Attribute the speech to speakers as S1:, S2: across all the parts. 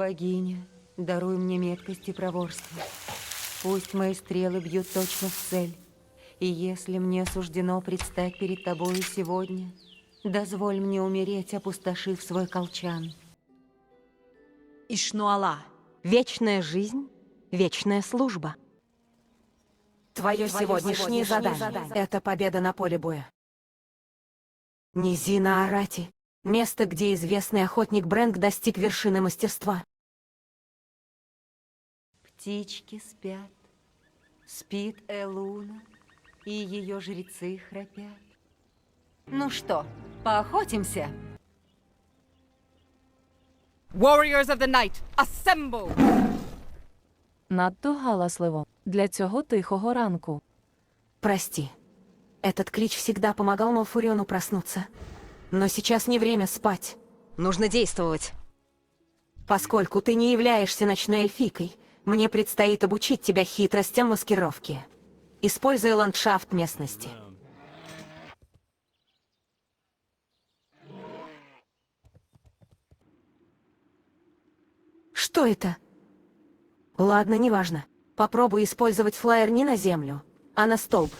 S1: богиня, даруй мне меткость и проворство. Пусть мои стрелы бьют точно в цель. И если мне суждено предстать перед тобою сегодня, дозволь мне умереть, опустошив свой колчан.
S2: Ишнуала. Вечная жизнь, вечная служба.
S3: Твое сегодняшнее задание — это победа на поле боя. Низина Арати — место, где известный охотник Брэнк достиг вершины мастерства.
S1: Птички спят, спит Элуна, и ее жрецы храпят. Ну что, поохотимся?
S4: Warriors of the Night, assemble!
S5: Надто галасливо для цього тихого ранку.
S3: Прости. Этот клич всегда помогал Малфуриону проснуться. Но сейчас не время спать.
S2: Нужно действовать.
S3: Поскольку ты не являешься ночной эльфикой, мне предстоит обучить тебя хитростям маскировки. Используя ландшафт местности. Что это? Ладно, неважно. Попробуй использовать флаер не на землю, а на столб.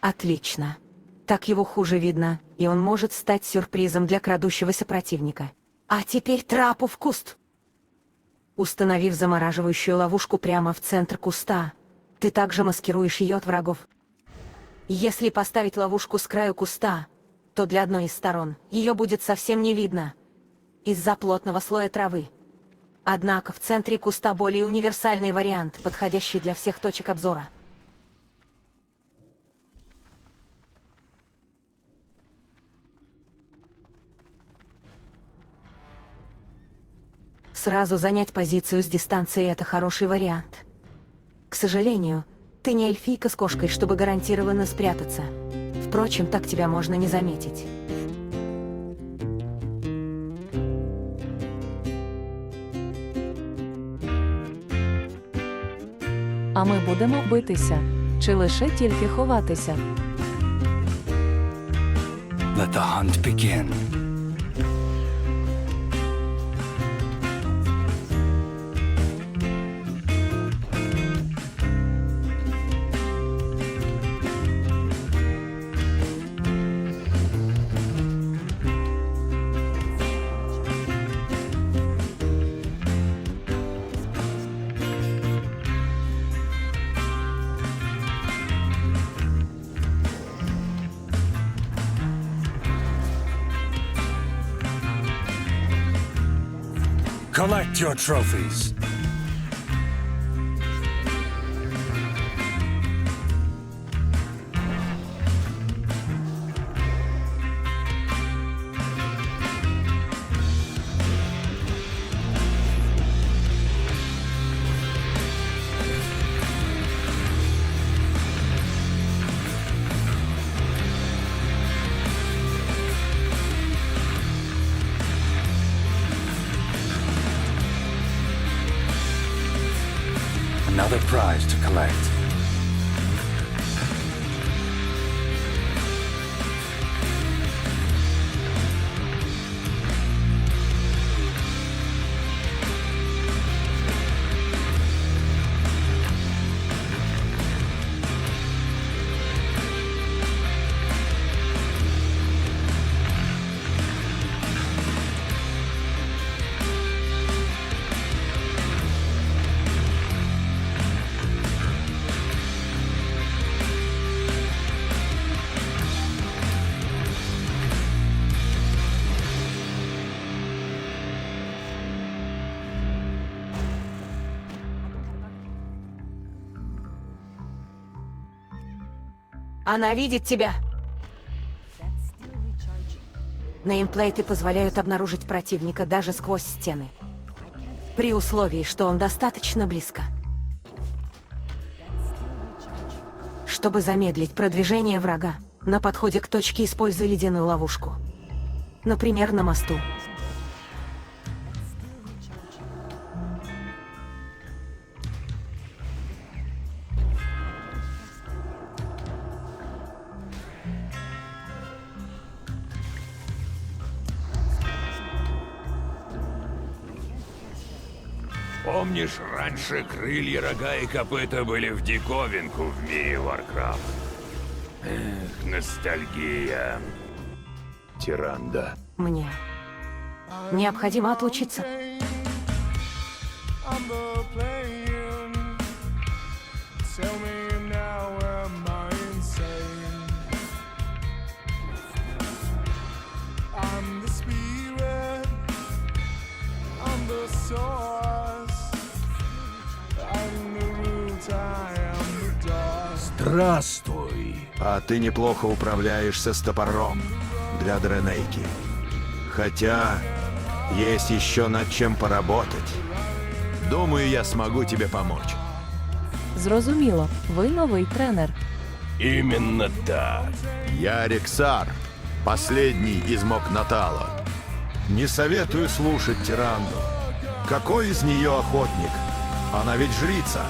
S3: Отлично. Так его хуже видно, и он может стать сюрпризом для крадущегося противника. А теперь трапу в куст. Установив замораживающую ловушку прямо в центр куста, ты также маскируешь ее от врагов. Если поставить ловушку с краю куста, то для одной из сторон ее будет совсем не видно из-за плотного слоя травы. Однако в центре куста более универсальный вариант, подходящий для всех точек обзора. Сразу занять позицию с дистанции — это хороший вариант. К сожалению, ты не эльфийка с кошкой, чтобы гарантированно спрятаться. Впрочем, так тебя можно не заметить.
S5: А ми будемо битися чи лише тільки ховатися?
S6: Let the hunt begin. Collect your trophies. Prize to collect.
S3: Она видит тебя. Неймплейты позволяют обнаружить противника даже сквозь стены. При условии, что он достаточно близко. Чтобы замедлить продвижение врага, на подходе к точке используй ледяную ловушку. Например, на мосту.
S7: Помнишь, раньше крылья, рога и копыта были в диковинку в мире Warcraft? Эх, ностальгия. Тиранда.
S3: Мне необходимо отлучиться.
S8: I'm the playing.
S7: Здравствуй.
S9: А ты неплохо управляешься с топором для Дренейки. Хотя есть еще над чем поработать. Думаю, я смогу тебе помочь.
S5: Зрозуміло, ви новий тренер.
S7: Именно так.
S9: Я Рексар, последний из Мокнатала. Не советую слушать тиранду. Какой из нее охотник? Она ведь жрица.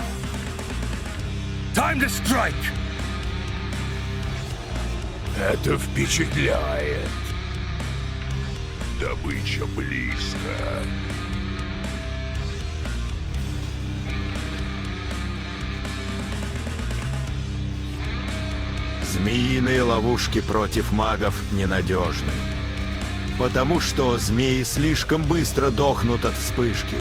S7: Time to strike! Это впечатляет. Добыча близко.
S9: Змеиные ловушки против магов ненадежны. Потому что змеи слишком быстро дохнут от вспышки.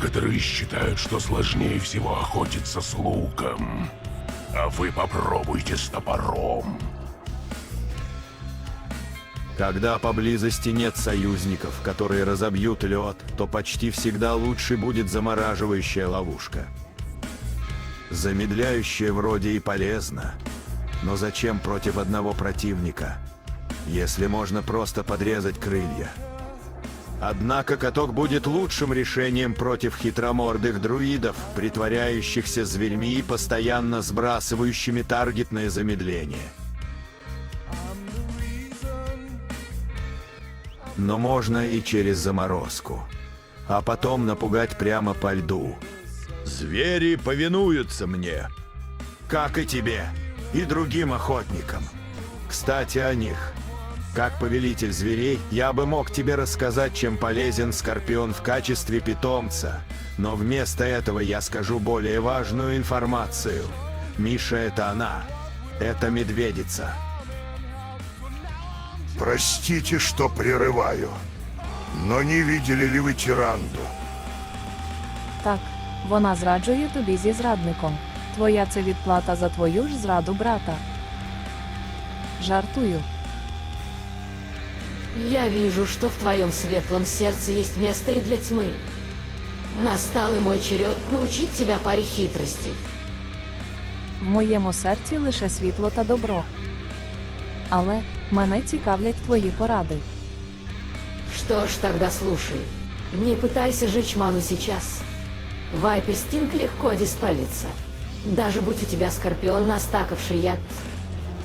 S7: Некоторые считают, что сложнее всего охотиться с луком. А вы попробуйте с топором.
S9: Когда поблизости нет союзников, которые разобьют лед, то почти всегда лучше будет замораживающая ловушка. Замедляющая вроде и полезно, но зачем против одного противника, если можно просто подрезать крылья? Однако каток будет лучшим решением против хитромордых друидов, притворяющихся зверьми и постоянно сбрасывающими таргетное замедление. Но можно и через заморозку. А потом напугать прямо по льду. Звери повинуются мне. Как и тебе. И другим охотникам. Кстати, о них. Как повелитель зверей, я бы мог тебе рассказать, чем полезен Скорпион в качестве питомца. Но вместо этого я скажу более важную информацию. Миша — это она. Это медведица.
S10: Простите, что прерываю. Но не видели ли вы тиранду?
S5: Так, вона зраджує тобі зі зрадником. Твоя це відплата за твою ж зраду брата. Жартую.
S11: Я вижу, что в твоем светлом сердце есть место и для тьмы. Настал и мой черед научить тебя паре хитростей.
S5: В моєму серці лише світло та добро. Але мене цікавлять твої поради.
S11: Что ж, тогда слушай. Не пытайся жечь ману сейчас. Вайпе Стинг легко диспалится. Даже будь у тебя скорпион, настакавший яд.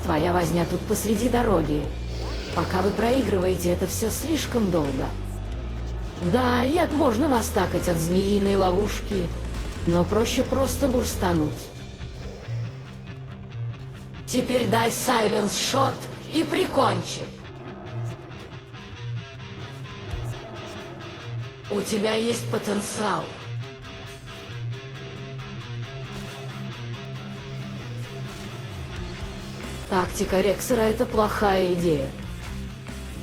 S11: Твоя возня тут посреди дороги. Пока вы проигрываете, это все слишком долго. Да, яд можно настакать от змеиной ловушки, но проще просто бурстануть. Теперь дай сайленс шот и прикончи. У тебя есть потенциал. Тактика Рексера — это плохая идея.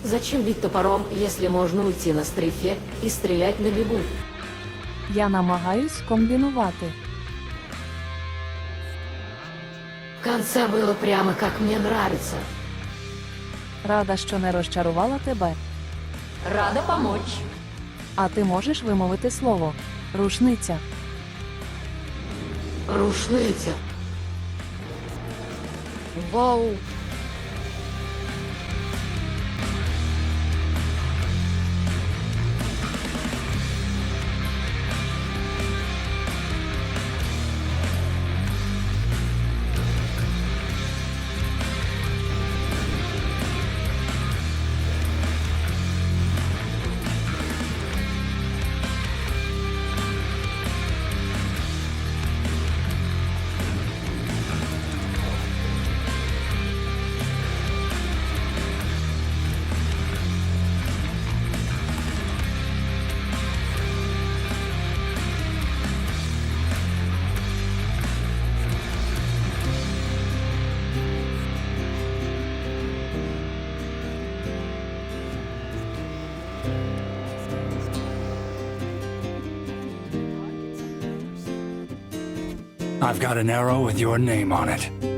S11: Зачем бить топором, если можно уйти на стрейфе и стрелять на бегу?
S5: Я намагаюсь комбінувати.
S11: В конце было прямо как мне нравится.
S5: Рада, що не розчарувала тебе.
S11: Рада помочь.
S5: А ти можеш вимовити слово рушниця.
S11: Рушниця.
S2: Вау!
S6: I've got an arrow with your name on it.